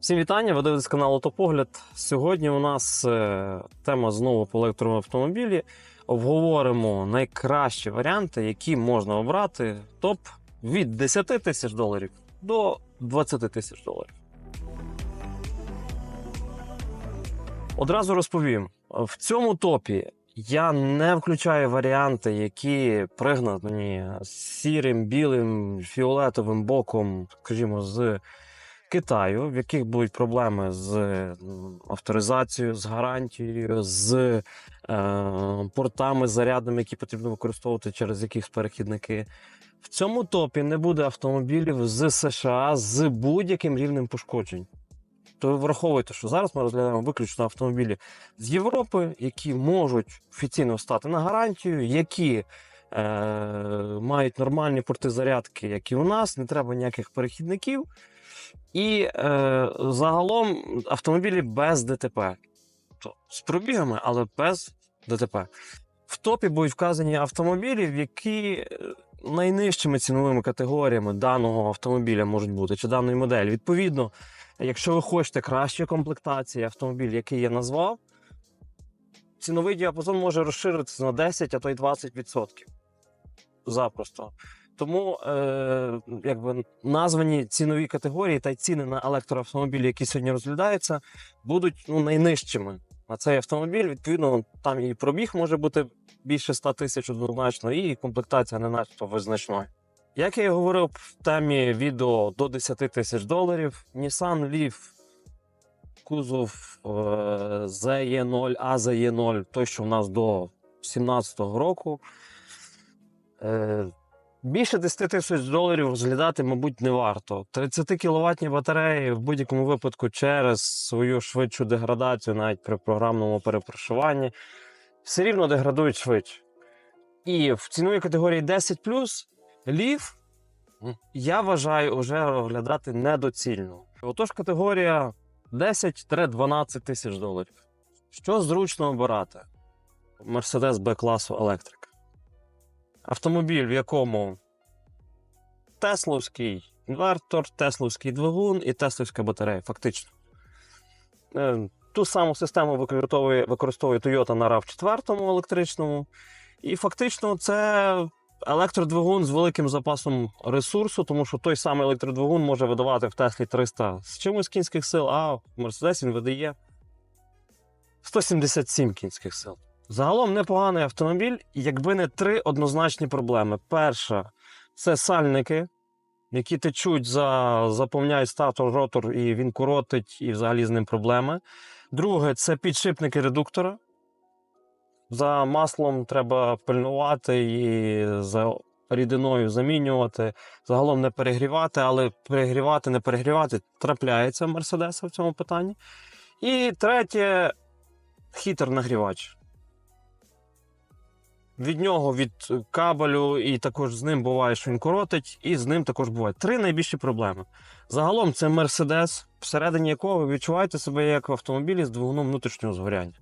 Всім вітання, ви дивитесь канал Автопогляд. Сьогодні у нас е, тема знову по електроавтомобілі. Обговоримо найкращі варіанти, які можна обрати. Топ від 10 тисяч доларів до 20 тисяч доларів. Одразу розповім: в цьому топі я не включаю варіанти, які пригнані сірим, білим, фіолетовим боком, скажімо, з Китаю, в яких будуть проблеми з авторизацією, з гарантією, з е, портами зарядними, які потрібно використовувати через якихось перехідники. В цьому топі не буде автомобілів з США з будь-яким рівнем пошкоджень. То враховуйте, що зараз ми розглядаємо виключно автомобілі з Європи, які можуть офіційно стати на гарантію, які е, мають нормальні порти зарядки, як і у нас, не треба ніяких перехідників. І е, загалом автомобілі без ДТП. З пробігами, але без ДТП. В топі будуть вказані автомобілі, які е, найнижчими ціновими категоріями даного автомобіля можуть бути, чи даної моделі. Відповідно, якщо ви хочете кращої комплектації автомобіль, який я назвав, ціновий діапазон може розширитися на 10, а то й 20%. Запросто. Тому е, якби названі цінові категорії та ціни на електроавтомобілі, які сьогодні розглядаються, будуть ну, найнижчими на цей автомобіль. Відповідно, там і пробіг може бути більше 100 тисяч однозначно, і комплектація не надто визначною. Як я і говорив в темі відео до 10 тисяч доларів, Nissan Leaf, кузов е, ZE0, AZE0, той, що в нас до 2017 року. Більше 10 тисяч доларів розглядати, мабуть, не варто. 30 кіловатні батареї в будь-якому випадку через свою швидшу деградацію, навіть при програмному перепрошуванні, все рівно деградують швидше. І в ціновій категорії 10 лів я вважаю вже розглядати недоцільно. Отож, категорія 10-12 тисяч доларів. Що зручно обирати? Mercedes B-класу електрик. Автомобіль, в якому Тесловський інвертор, Тесловський двигун і Тесловська батарея, фактично. Е, Ту саму систему використовує, використовує Toyota на rav 4 електричному. І фактично це електродвигун з великим запасом ресурсу, тому що той самий електродвигун може видавати в Теслі 300 з чимось кінських сил, а в Mercedes він видає 177 кінських сил. Загалом непоганий автомобіль, якби не три однозначні проблеми. Перша це сальники, які течуть, за, заповняють статор, ротор, і він коротить, і взагалі з ним проблеми. Друге це підшипники редуктора. За маслом треба пильнувати і за рідиною замінювати. Загалом не перегрівати, але перегрівати, не перегрівати трапляється в Мерседеса в цьому питанні. І третє хітер нагрівач. Від нього, від кабелю, і також з ним буває, що він коротить, і з ним також буває. Три найбільші проблеми. Загалом це Мерседес, всередині якого ви відчуваєте себе як в автомобілі з двигуном внутрішнього згоряння.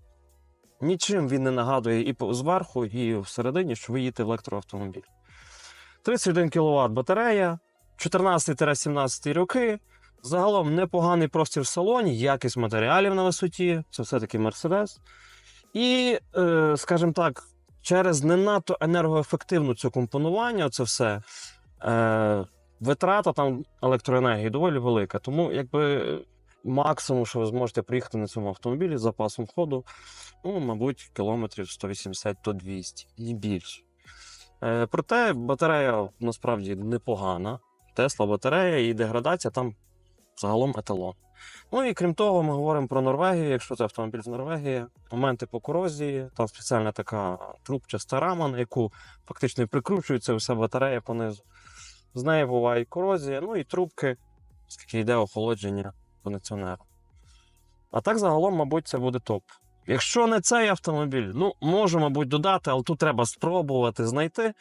Нічим він не нагадує і зверху, і всередині, що ви їдете в електроавтомобіль. 31 кВт батарея, 14-17 роки. Загалом непоганий простір в салоні, якість матеріалів на висоті, це все-таки Мерседес. І, е, скажімо так, через не надто енергоефективну цю компонування, це все е, витрата там електроенергії доволі велика. Тому якби максимум, що ви зможете приїхати на цьому автомобілі з запасом ходу, ну, мабуть, кілометрів 180 до 200 і більше. Е, проте батарея насправді непогана. Тесла батарея і деградація там загалом еталон. Ну і крім того, ми говоримо про Норвегію. Якщо це автомобіль з Норвегії, моменти по корозії, там спеціальна така трубчаста рама, на яку фактично прикручується вся батарея понизу. З неї буває і корозія, ну і трубки, оскільки йде охолодження кондиціонеру. А так загалом, мабуть, це буде топ. Якщо не цей автомобіль, ну можу, мабуть, додати, але тут треба спробувати знайти.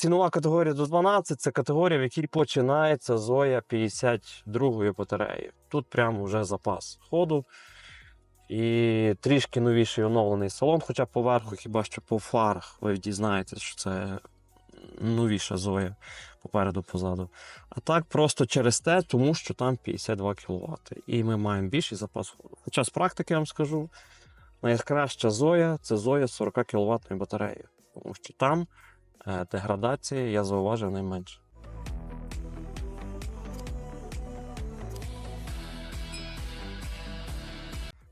Цінова категорія до 12 це категорія, в якій починається Зоя 52 батареї. Тут прямо вже запас ходу. І трішки новіший оновлений салон, хоча поверху, хіба що по фарах ви дізнаєтесь, що це новіша Зоя попереду позаду. А так просто через те, тому що там 52 кВт. І ми маємо більший запас ходу. Хоча з практики я вам скажу, найкраща Зоя це Зоя з 40 кВт батареєю. Тому що там деградація, я зауважив, найменше.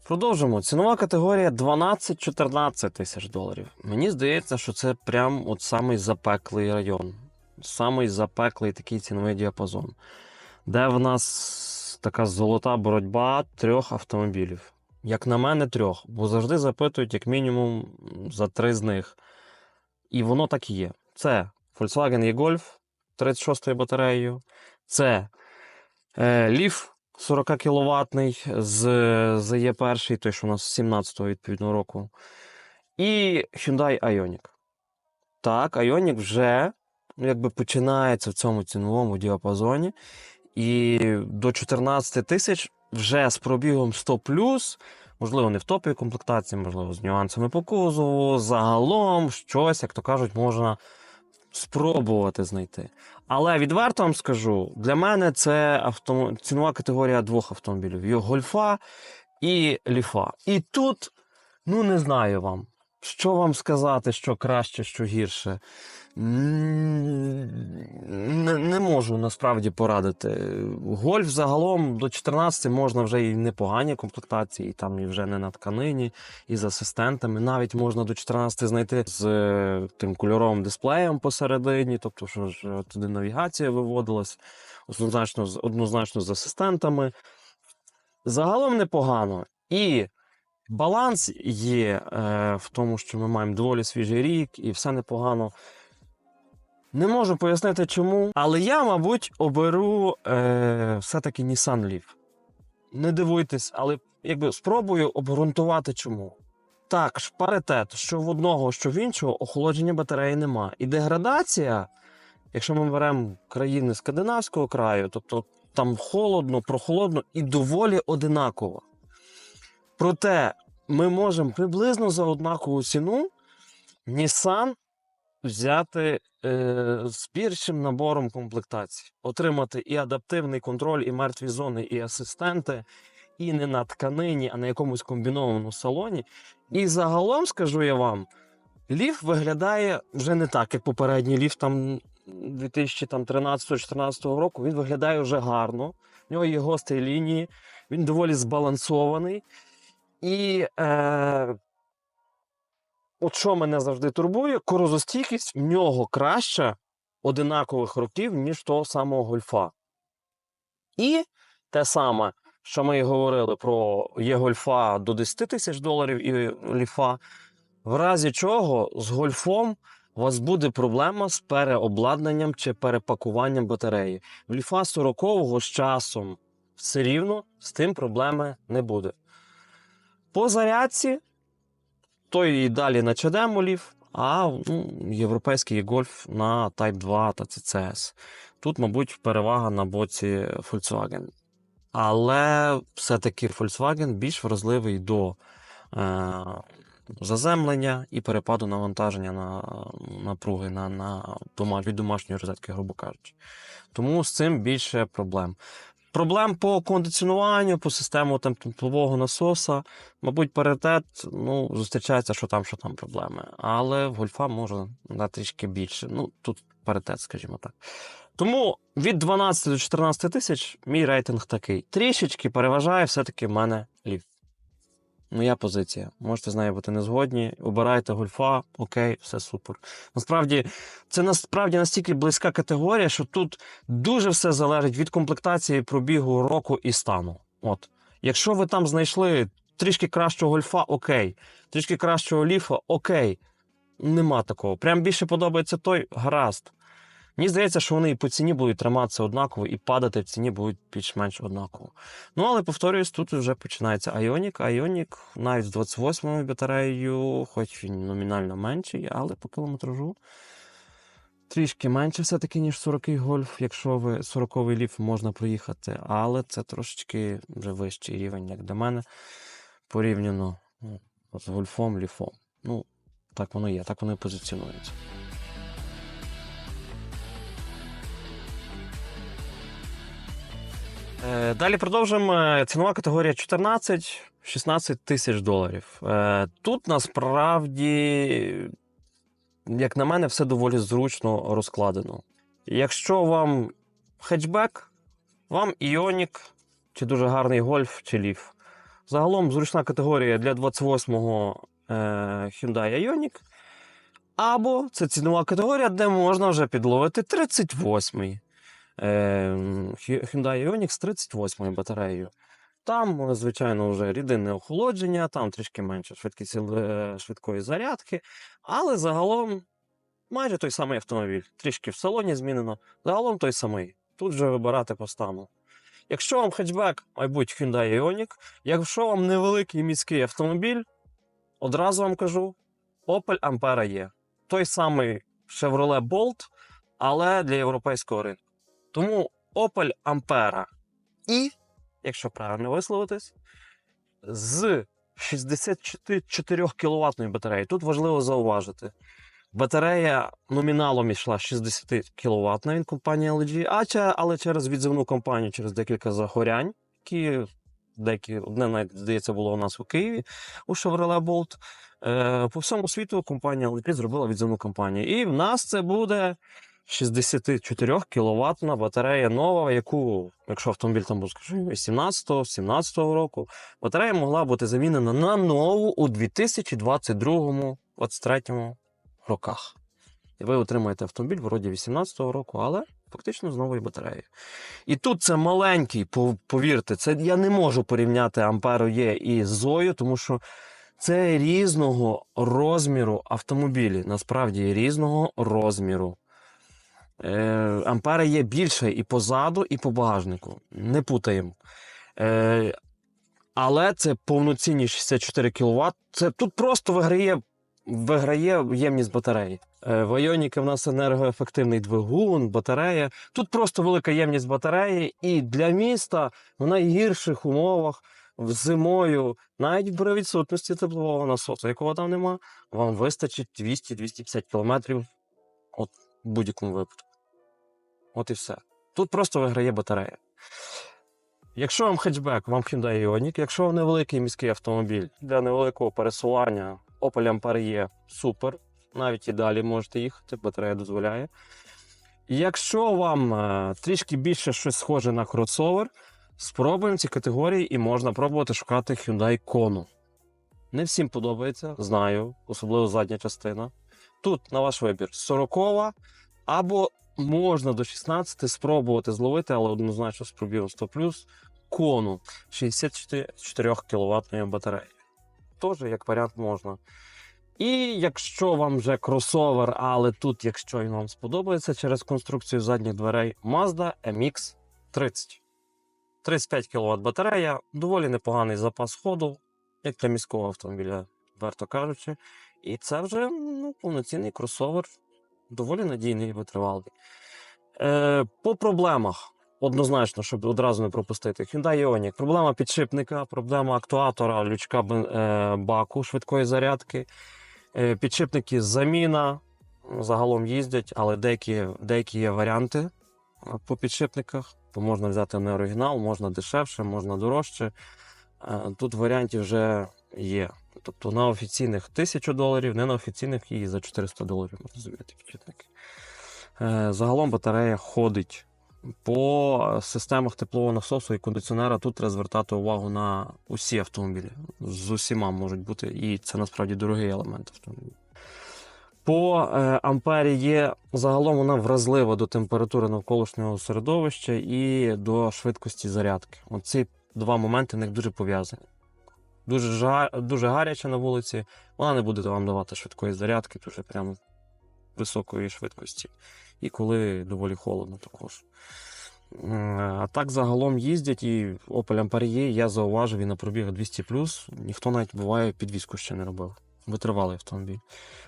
Продовжимо. Цінова категорія 12-14 тисяч доларів. Мені здається, що це прям от самий запеклий район, самий запеклий такий ціновий діапазон, де в нас така золота боротьба трьох автомобілів. Як на мене, трьох, бо завжди запитують як мінімум за три з них. І воно так і є. Це Volkswagen e-Golf 36 батареєю, це е, Leaf 40 кВт з, з Е1, той, що у нас 17-го відповідного року. І Hyundai Ioniq. Так, Ioniq вже ну, якби починається в цьому ціновому діапазоні. І до 14 тисяч вже з пробігом 100 можливо, не в топовій комплектації, можливо, з нюансами по кузову, загалом щось, як то кажуть, можна спробувати знайти. Але відверто вам скажу, для мене це авто... цінова категорія двох автомобілів: його гольфа і ліфа. І тут, ну не знаю вам, що вам сказати, що краще, що гірше. Не, не можу насправді порадити. Гольф загалом до 14 можна вже і непогані комплектації, і там і вже не на тканині, і з асистентами. Навіть можна до 14 знайти з е, тим кольоровим дисплеєм посередині, тобто, що ж е, туди навігація виводилась, однозначно, однозначно з асистентами. Загалом непогано. І баланс є е, в тому, що ми маємо доволі свіжий рік, і все непогано. Не можу пояснити чому, але я, мабуть, оберу е, все-таки Nissan Leaf. Не дивуйтесь, але якби спробую обґрунтувати чому. Так, паритет, що в одного, що в іншого, охолодження батареї нема. І деградація, якщо ми беремо країни скандинавського краю, тобто там холодно, прохолодно і доволі одинаково. Проте ми можемо приблизно за однакову ціну Nissan взяти е, з більшим набором комплектацій, отримати і адаптивний контроль, і мертві зони, і асистенти, і не на тканині, а на якомусь комбінованому салоні. І загалом, скажу я вам, ліф виглядає вже не так, як попередній ліф там 2013-2014 року. Він виглядає вже гарно. В нього є гострі лінії, він доволі збалансований. І е, от що мене завжди турбує, корозостійкість в нього краща одинакових років, ніж того самого гольфа. І те саме, що ми і говорили про є гольфа до 10 тисяч доларів і ліфа, в разі чого з гольфом у вас буде проблема з переобладнанням чи перепакуванням батареї. В ліфа 40-го з часом все рівно з тим проблеми не буде. По зарядці той і далі на чадемолів, а ну, європейський гольф на Type 2 та CCS. Тут, мабуть, перевага на боці Volkswagen. Але все-таки Volkswagen більш вразливий до е, заземлення і перепаду навантаження на напруги на, на від домашньої розетки, грубо кажучи. Тому з цим більше проблем. Проблем по кондиціонуванню, по систему там, теплового насоса, мабуть, паритет ну, зустрічається, що там, що там проблеми. Але в гольфа може на трішки більше. Ну, тут паритет, скажімо так. Тому від 12 до 14 тисяч мій рейтинг такий. Трішечки переважає все-таки в мене ліфт. Моя позиція. Можете з нею бути не згодні. Обирайте гольфа, окей, все супер. Насправді, це насправді настільки близька категорія, що тут дуже все залежить від комплектації пробігу року і стану. От. Якщо ви там знайшли трішки кращого гольфа, окей, трішки кращого ліфа, окей. Нема такого. Прям більше подобається той гаразд. Мені здається, що вони і по ціні будуть триматися однаково, і падати в ціні будуть більш-менш однаково. Ну, але повторюсь, тут вже починається Ioniq. Ioniq навіть з 28 батареєю, хоч він номінально менший, але по кілометражу трішки менше все-таки, ніж 40-й гольф, якщо ви 40-й ліф можна проїхати, але це трошечки вже вищий рівень, як для мене, порівняно ну, з гольфом, ліфом. Ну, так воно є, так воно і позиціонується. Далі продовжимо. Е, Цінова категорія 14-16 тисяч доларів. Е, Тут насправді, як на мене, все доволі зручно розкладено. Якщо вам хетчбек, вам Іонік, чи дуже гарний гольф, чи ліф. Загалом зручна категорія для 28-го е, Hyundai Ioniq. Або це цінова категорія, де можна вже підловити 38-й е, Hyundai Ioniq з 38 батареєю. Там, звичайно, вже рідинне охолодження, там трішки менше швидкість е, швидкої зарядки, але загалом майже той самий автомобіль. Трішки в салоні змінено, загалом той самий. Тут вже вибирати по стану. Якщо вам хетчбек, мабуть, Hyundai Ioniq, якщо вам невеликий міський автомобіль, одразу вам кажу, Opel Ampera є. Той самий Chevrolet Bolt, але для європейського ринку. Тому Opel Ampera і, якщо правильно висловитись, з 64 кВт батареї. Тут важливо зауважити. Батарея номіналом йшла 60 кВт від компанії LG, але через відзивну компанію, через декілька загорянь, які деякі, одне навіть, здається, було у нас у Києві у Chevrolet Bolt. Е, по всьому світу компанія LG зробила відзивну компанію. І в нас це буде 64 кВт батарея нова, яку, якщо автомобіль там був, скажімо, 18-17 року, батарея могла бути замінена на нову у 2022-2023 роках. І ви отримаєте автомобіль вроді 18-го року, але фактично з новою батареєю. І тут це маленький, повірте, це я не можу порівняти Амперо Є і Зою, тому що це різного розміру автомобілі. Насправді різного розміру. Е, Ампера є більше і позаду, і по багажнику. Не путаємо. Е, але це повноцінні 64 кВт. Це тут просто виграє, виграє ємність батареї. Е, в Ioniq в нас енергоефективний двигун, батарея. Тут просто велика ємність батареї, і для міста в найгірших умовах зимою, навіть при відсутності теплового насосу, якого там нема, вам вистачить 200-250 км от в будь-якому випадку. От і все. Тут просто виграє батарея. Якщо вам хетчбек, вам Hyundai Ioniq, якщо вам невеликий міський автомобіль для невеликого пересування, Opel Ampera є супер. Навіть і далі можете їхати, батарея дозволяє. Якщо вам е, трішки більше щось схоже на кросовер, спробуємо ці категорії і можна пробувати шукати Hyundai Kona. Не всім подобається, знаю, особливо задня частина. Тут на ваш вибір 40 або можна до 16 спробувати зловити, але однозначно з пробігом 100 кону 64 кВт батареї. Теж як варіант можна. І якщо вам вже кросовер, але тут, якщо він вам сподобається через конструкцію задніх дверей, Mazda MX-30. 35 кВт батарея, доволі непоганий запас ходу, як для міського автомобіля, варто кажучи. І це вже ну, повноцінний кросовер, доволі надійний і витривалий. Е, по проблемах. Однозначно, щоб одразу не пропустити. Hyundai Ioniq. Проблема підшипника, проблема актуатора, лючка е, баку швидкої зарядки. Е, підшипники заміна. Загалом їздять, але деякі, деякі є варіанти е, по підшипниках. То можна взяти не оригінал, можна дешевше, можна дорожче. Е, Тут варіантів вже є. Тобто на офіційних 1000 доларів, не на офіційних і за 400 доларів можна замінити підшипники. Е, Загалом батарея ходить. По системах теплового насосу і кондиціонера тут треба звертати увагу на усі автомобілі. З усіма можуть бути, і це насправді дорогий елемент автомобіля. По е, ампері є загалом вона вразлива до температури навколишнього середовища і до швидкості зарядки. Оці два моменти в них дуже пов'язані. Дуже, дуже гаряче на вулиці, вона не буде вам давати швидкої зарядки, дуже прямо високої швидкості. І коли доволі холодно також. А так загалом їздять і Opel Ampere я зауважив і на пробіг 200 ніхто навіть буває підвізку ще не робив. Витривалий автомобіль.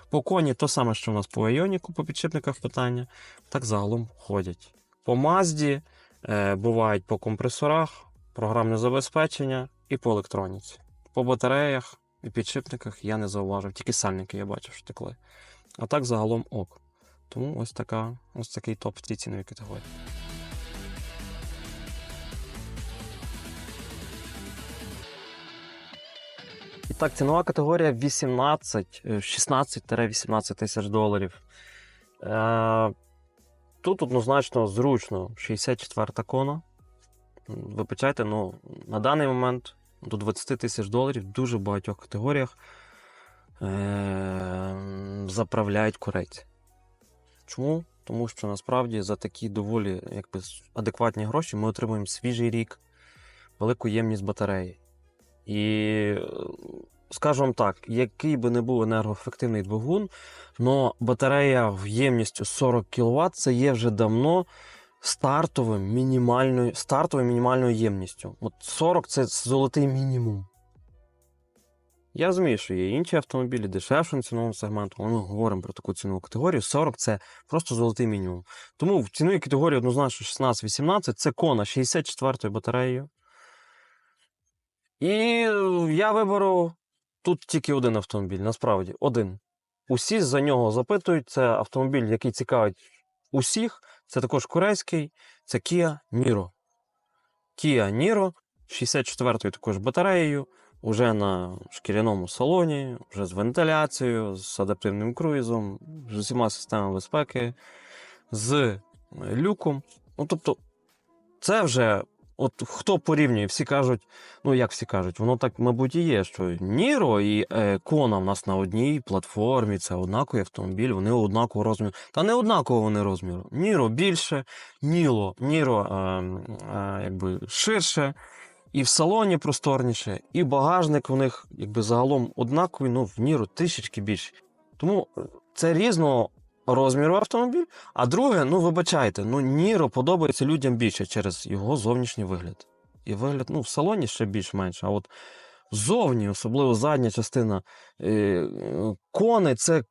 По коні то саме, що в нас по Ioniq, по підшипниках питання, так загалом ходять. По Mazda е, бувають по компресорах, програмне забезпечення і по електроніці. По батареях і підшипниках я не зауважив, тільки сальники я бачив, що текли. А так загалом ок. Тому ось така, ось такий топ в цій ціновій категорії. І так, цінова категорія 18, 16-18 е, тисяч доларів. Е, тут однозначно зручно 64 кона. Вибачайте, ну на даний момент до 20 тисяч доларів в дуже багатьох категоріях е, заправляють корейці. Чому? Тому що насправді за такі доволі якби, адекватні гроші ми отримуємо свіжий рік, велику ємність батареї. І е, скажу вам так, який би не був енергоефективний двигун, але батарея в ємністю 40 кВт це є вже давно стартовим мінімальною, стартовою мінімальною ємністю. От 40 це золотий мінімум. Я розумію, що є інші автомобілі дешевшого цінового сегменту, але ми говоримо про таку цінову категорію. 40 це просто золотий мінімум. Тому в ціновій категорії однозначно 16-18 це кона 64 батареєю. І я виберу тут тільки один автомобіль, насправді, один. Усі за нього запитують. Це автомобіль, який цікавить усіх. Це також корейський, це Kia Niro. Kia Niro 64-ю також батареєю, уже на шкіряному салоні, вже з вентиляцією, з адаптивним круїзом, з усіма системами безпеки, з люком. Ну, тобто, це вже, от хто порівнює, всі кажуть, ну як всі кажуть, воно так, мабуть, і є, що Ніро і е, Кона в нас на одній платформі, це однаковий автомобіль, вони однакового розміру. Та не однаково вони розміру. Ніро більше, Ніло, Ніро е, е, якби ширше, і в салоні просторніше, і багажник у них якби загалом однаковий, ну в Ніро трішечки більше. Тому е, це різного розміру автомобіль. А друге, ну вибачайте, ну Ніро подобається людям більше через його зовнішній вигляд. І вигляд, ну, в салоні ще більш-менш, а от зовні, особливо задня частина е, кони, це,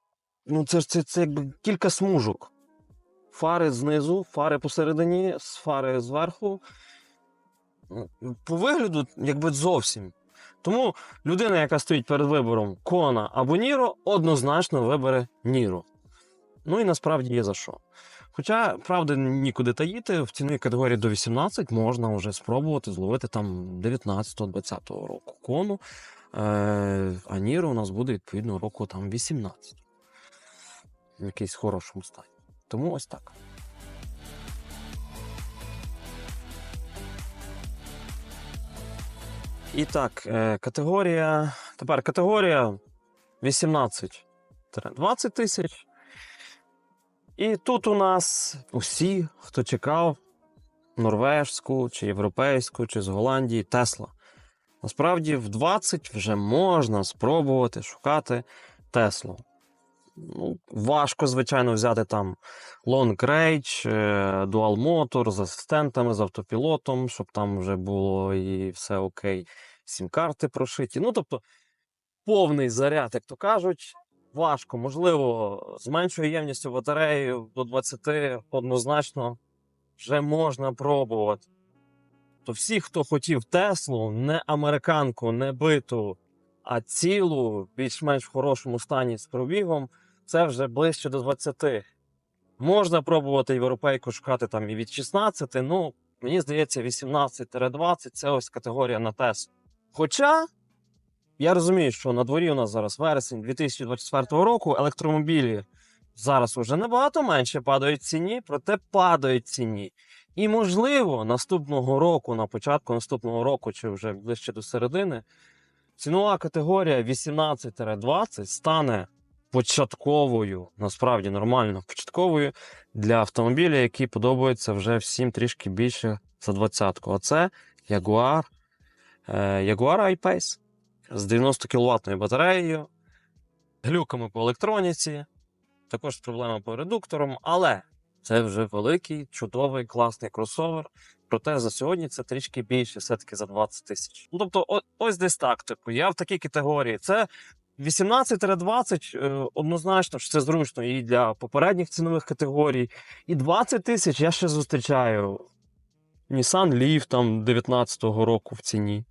ну, це, це, це якби кілька смужок. Фари знизу, фари посередині, фари зверху. По вигляду, якби зовсім. Тому людина, яка стоїть перед вибором Кона або Ніро, однозначно вибере Ніро. Ну і насправді є за що. Хоча, правда, нікуди таїти, в ціновій категорії до 18 можна вже спробувати зловити там 19-20 року кону. Е, а Ніро у нас буде відповідно року там 18. В якийсь хорошому стані. Тому ось так. І так, е, категорія. Тепер категорія 18-20 тисяч. І тут у нас усі, хто чекав норвежську, чи європейську, чи з Голландії Тесла. Насправді, в 20 вже можна спробувати шукати Теслу. Ну, важко, звичайно, взяти там Long Range, е, Dual Motor з асистентами, з автопілотом, щоб там вже було і все окей. Сім-карти прошиті. Ну, тобто, повний заряд, як то кажуть, важко. Можливо, з меншою ємністю батареї до 20 однозначно вже можна пробувати. То всі, хто хотів Теслу, не американку, не биту, а цілу, більш-менш в хорошому стані з пробігом, це вже ближче до 20. Можна пробувати європейку шукати там і від 16, ну, мені здається, 18-20 це ось категорія на Теслу. Хоча я розумію, що на дворі у нас зараз вересень 2024 року електромобілі зараз уже набагато менше падають ціні, проте падають ціні. І, можливо, наступного року, на початку наступного року, чи вже ближче до середини, цінова категорія 18-20 стане початковою, насправді нормально початковою для автомобіля, які подобаються вже всім трішки більше за двадцятку. А це Jaguar, е, Jaguar I-Pace з 90 кВт батареєю, глюками по електроніці, також проблема по редукторам, але це вже великий, чудовий, класний кросовер. Проте за сьогодні це трішки більше, все-таки за 20 тисяч. Ну тобто, ось десь так. Типу, я в такій категорії. Це 18-20 е, однозначно, що це зручно і для попередніх цінових категорій. І 20 тисяч я ще зустрічаю. Nissan Leaf там 19-го року в ціні.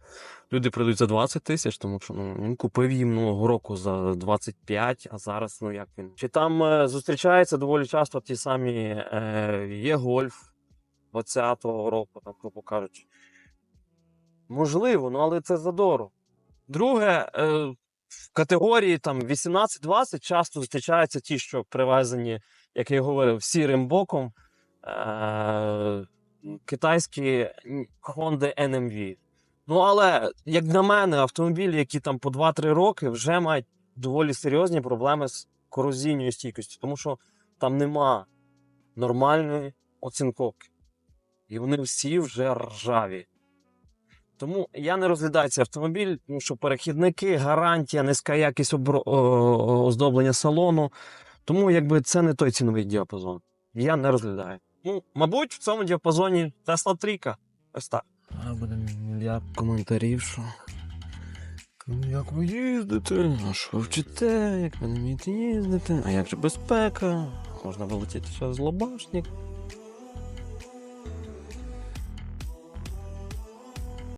Люди продають за 20 тисяч, тому що ну, він купив їм минулого року за 25, а зараз, ну як він. Чи там е, зустрічаються доволі часто ті самі е, є гольф 20-го року, там, грубо кажучи. Можливо, ну але це задорого. Друге, е, в категорії там 18-20 часто зустрічаються ті, що привезені, як я говорив, сірим боком. Е- китайські Honda NMV. Ну, але, як на мене, автомобілі, які там по 2-3 роки, вже мають доволі серйозні проблеми з корозійною стійкістю, тому що там нема нормальної оцінковки. І вони всі вже ржаві. Тому я не розглядаю цей автомобіль, тому що перехідники, гарантія, низька якість обро- оздоблення салону. Тому якби це не той ціновий діапазон. Я не розглядаю. Ну, мабуть, в цьому діапазоні Tesla 3. Ось так. А буде мільярд коментарів, що. Як ви їздите? А що вчите? Як ви не вмієте їздити? А як же безпека? Можна вилетіти з лобашник.